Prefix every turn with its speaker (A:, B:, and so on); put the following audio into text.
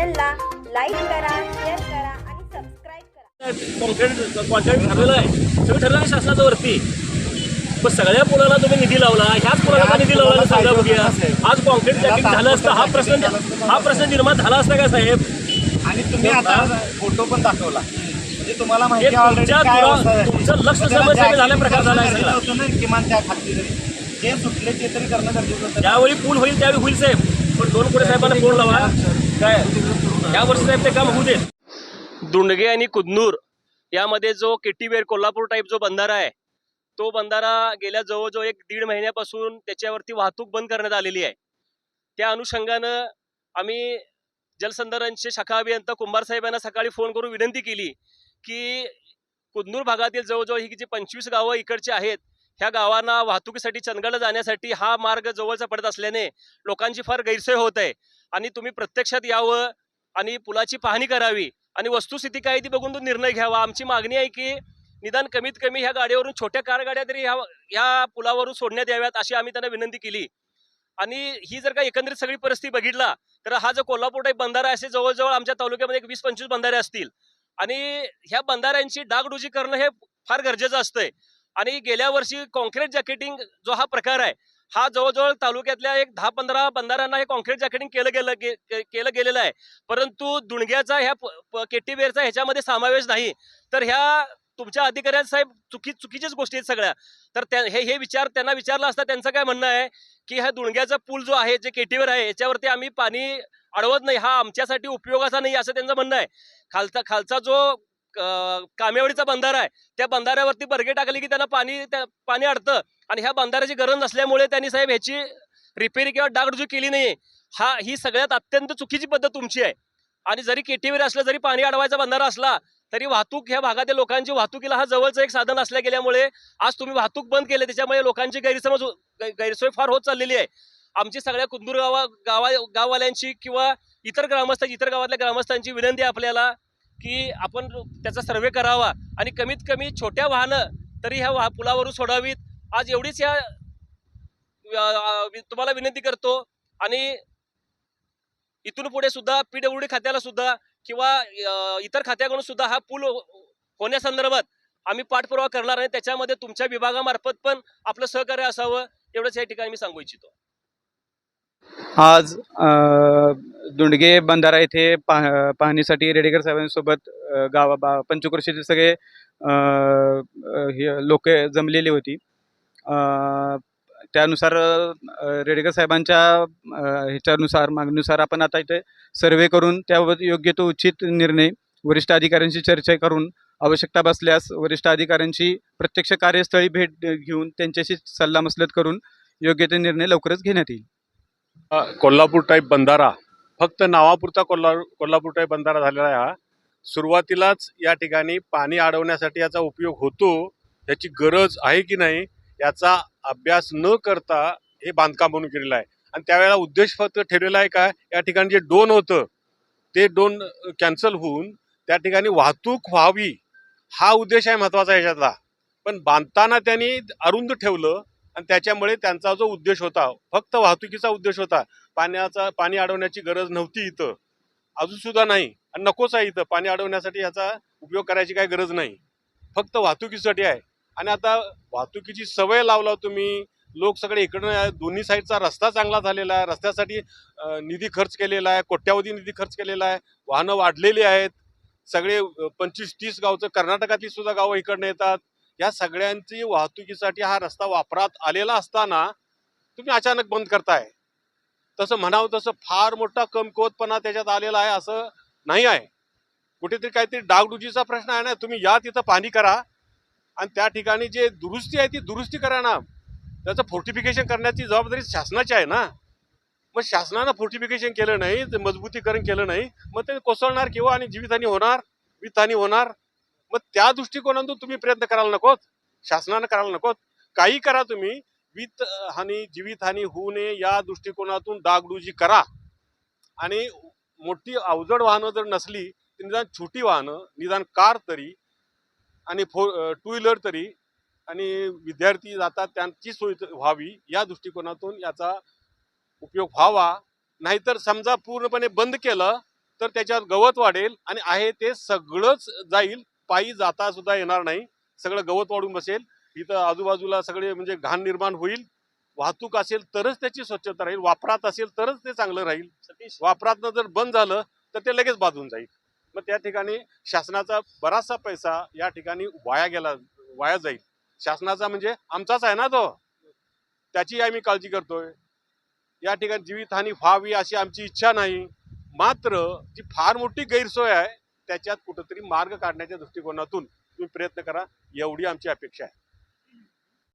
A: चॅनलला लाईक करा शेअर करा आणि सबस्क्राईब करा.
B: कॉन्ट्रॅक्ट ठरलेलं आहे. सगळं आहे शासनाच्या वरती पण सगळ्या पुलाला तुम्ही निधी लावला ह्याच पुलाला का निधी लावला सांगा बघूया. आज कॉन्क्रीट जॅकेट झालं असतं. हा प्रश्न हा प्रश्न निर्माण झाला असता का साहेब?
C: आणि तुम्ही आता फोटो पण दाखवला. म्हणजे तुम्हाला माहिती
B: तुमच्या. तुमचं लक्ष समस्या झाल्या प्रकार झाला आहे
C: किमान त्या खाली जे सुटले ते तरी करणं गरजेचं होतं
B: ज्यावेळी पूल होईल त्यावेळी होईल साहेब. पण दोन कोटी साहेबांना फोन लावा. काय? या वर्षी साहेब ते काम होऊ देत. दुंडगे आणि कुदनूर यामध्ये जो किटीवेर कोल्हापूर टाईप जो बंधारा आहे तो बंधारा गेल्या जवळजवळ एक दीड महिन्यापासून त्याच्यावरती वाहतूक बंद करण्यात आलेली आहे. त्या अनुषंगानं आम्ही जलसंधारणचे शाखा अभियंता कुंभार यांना सकाळी फोन करून विनंती केली की कुदनूर भागातील जवळजवळ ही जी पंचवीस गावं इकडची आहेत ह्या गावांना वाहतुकीसाठी चंदगडला जाण्यासाठी हा मार्ग जवळचा पडत असल्याने लोकांची फार गैरसोय होत आहे. आणि तुम्ही प्रत्यक्षात यावं आणि पुलाची पाहणी करावी आणि वस्तुस्थिती काय ती बघून तो निर्णय घ्यावा. आमची मागणी आहे की निदान कमीत कमी ह्या गाड्यावरून छोट्या कार गाड्या तरी ह्या ह्या पुलावरून सोडण्यात याव्यात अशी आम्ही त्यांना विनंती केली. आणि ही जर का एकंदरीत सगळी परिस्थिती बघितला तर हा जो कोल्हापूर टाईप बंधारा असे जवळजवळ आमच्या तालुक्यामध्ये एक वीस पंचवीस बंधारे असतील. आणि ह्या बंधाऱ्यांची डागडुजी करणं हे फार गरजेचं असतंय. आणि गेल्या वर्षी कॉन्क्रीट जॅकेटिंग जो हा प्रकार आहे हा जवळजवळ तालुक्यातल्या एक दहा पंधरा बंधाऱ्यांना हे कॉन्क्रीट जॅकेटिंग केलं गेलं गे- के- केलं गेलेलं आहे. परंतु दुणग्याचा ह्या केटीबेरचा ह्याच्यामध्ये समावेश नाही. तर ह्या तुमच्या अधिकाऱ्या साहेब चुकी चुकीच्याच गोष्टी आहेत सगळ्या. तर त्या हे हे विचार त्यांना विचारलं असता त्यांचं काय म्हणणं आहे की हा दुणग्याचा पूल जो आहे जे केटीवर आहे याच्यावरती आम्ही पाणी अडवत नाही हा आमच्यासाठी उपयोगाचा नाही असं त्यांचं म्हणणं आहे. खालचा खालचा जो कामेवाडीचा बंधारा आहे त्या बंधाऱ्यावरती बरगे टाकले की त्यांना पाणी त्या- पाणी अडतं. आणि ह्या बंधाऱ्याची गरज नसल्यामुळे त्यांनी साहेब ह्याची रिपेअरी किंवा डागडुजी केली नाही हा ही सगळ्यात अत्यंत चुकीची पद्धत तुमची आहे. आणि जरी केटीवर असलं जरी पाणी अडवायचा बंधारा असला तरी वाहतूक ह्या भागातील लोकांची वाहतुकीला हा जवळचं एक साधन असल्या गेल्यामुळे आज तुम्ही वाहतूक बंद केली त्याच्यामुळे लोकांची गैरसमज हो, गैरसोय फार होत चाललेली आहे. आमची सगळ्या कुंदूर गावा गावा गाववाल्यांची किंवा इतर ग्रामस्थ इतर गावातल्या ग्रामस्थांची विनंती आपल्याला की आपण त्याचा सर्वे करावा. आणि कमीत कमी छोट्या वाहनं तरी ह्या वाह पुलावरून सोडावीत. आज एवढीच या वि- तुम्हाला विनंती करतो आणि इथून पुढे सुद्धा पीडब्ल्यूडी खात्याला सुद्धा किंवा इतर खात्याकडून सुद्धा हा पूल हो, होण्यासंदर्भात आम्ही पाठपुरावा करणार आणि त्याच्यामध्ये तुमच्या विभागामार्फत पण आपलं सहकार्य असावं एवढंच या ठिकाणी मी सांगू इच्छितो.
D: आज दुंडगे बंधारा येथे पाह पाहणीसाठी रेडेकर साहेबांसोबत गावा पंचक्रोशीचे सगळे हे लोक जमलेली होती. त्यानुसार रेडेकर साहेबांच्या ह्याच्यानुसार मागणीनुसार आपण आता इथे सर्वे करून त्यावर योग्य तो उचित निर्णय वरिष्ठ अधिकाऱ्यांशी चर्चा करून आवश्यकता बसल्यास वरिष्ठ अधिकाऱ्यांची प्रत्यक्ष कार्यस्थळी भेट घेऊन त्यांच्याशी सल्लामसलत करून योग्य ते निर्णय लवकरच घेण्यात येईल.
E: कोल्हापूर टाईप बंधारा. फक्त नावापुरता कोल्हा कोल्हापूर टाईप बंधारा झालेला आहे हा. सुरुवातीलाच या ठिकाणी पाणी अडवण्यासाठी याचा उपयोग होतो याची गरज आहे की नाही याचा अभ्यास न करता हे बांधकाम म्हणून केलेलं आहे. आणि त्यावेळेला उद्देश फक्त ठेवलेला आहे का? या ठिकाणी जे डोन होतं ते डोन कॅन्सल होऊन त्या ठिकाणी वाहतूक व्हावी हा उद्देश आहे महत्त्वाचा याच्यातला. पण बांधताना त्यांनी अरुंद ठेवलं आणि त्याच्यामुळे त्यांचा जो उद्देश होता फक्त वाहतुकीचा उद्देश होता पाण्याचा पाणी अडवण्याची गरज नव्हती इथं. अजूनसुद्धा नाही आणि नकोच आहे इथं. पाणी अडवण्यासाठी याचा उपयोग करायची काही गरज नाही. फक्त वाहतुकीसाठी आहे. आणि आता वाहतुकीची सवय लावला तुम्ही. लोक सगळे इकडनं दोन्ही साईडचा रस्ता चांगला झालेला आहे. रस्त्यासाठी निधी खर्च केलेला आहे. कोट्यावधी निधी खर्च केलेला आहे. वाहनं वाढलेली आहेत. सगळे पंचवीस तीस गावचं कर्नाटकातली सुद्धा गावं इकडनं येतात. या सगळ्यांची वाहतुकीसाठी हा रस्ता वापरात आलेला असताना तुम्ही अचानक बंद करताय. तसं म्हणावं तसं फार मोठा कमकुवतपणा त्याच्यात आलेला आहे असं नाही आहे. कुठेतरी काहीतरी डागडुजीचा प्रश्न आहे ना तुम्ही या तिथं पाणी करा. आणि त्या ठिकाणी जे दुरुस्ती आहे ती दुरुस्ती करा ना. त्याचं फोर्टिफिकेशन करण्याची जबाबदारी शासनाची आहे ना. मग शासनानं फोर्टिफिकेशन केलं नाही ते मजबूतीकरण केलं नाही मग ते कोसळणार किंवा आणि जीवितहानी होणार वित्तहानी होणार? मग त्या दृष्टिकोनातून तुम्ही प्रयत्न करायला नकोत? शासनानं करायला नकोत? काही करा तुम्ही. वित्त हानी जीवितहानी होऊ नये या दृष्टिकोनातून डागडुजी करा. आणि मोठी अवजड वाहनं जर नसली तर निदान छोटी वाहनं निदान कार तरी आणि फोर टू व्हीलर तरी आणि विद्यार्थी जातात त्यांची सोय व्हावी या दृष्टिकोनातून याचा उपयोग व्हावा. नाहीतर समजा पूर्णपणे बंद केलं तर त्याच्यात गवत वाढेल आणि आहे ते सगळंच जाईल. पायी जाता सुद्धा येणार नाही. सगळं गवत वाढून बसेल. इथं आजूबाजूला सगळे म्हणजे घाण निर्माण होईल. वाहतूक असेल तरच त्याची स्वच्छता राहील. वापरात असेल तरच ते चांगलं राहील. वापरातनं जर बंद झालं तर ते लगेच बाजून जाईल. मग त्या ठिकाणी शासनाचा बराचसा पैसा या ठिकाणी वाया गेला वाया जाईल. शासनाचा म्हणजे आमचाच आहे ना तो. त्याची आम्ही काळजी करतोय. या ठिकाणी जीवितहानी व्हावी अशी आमची इच्छा नाही. मात्र जी फार मोठी गैरसोय आहे त्याच्यात कुठंतरी मार्ग काढण्याच्या दृष्टिकोनातून तुम्ही प्रयत्न करा एवढी आमची अपेक्षा आहे.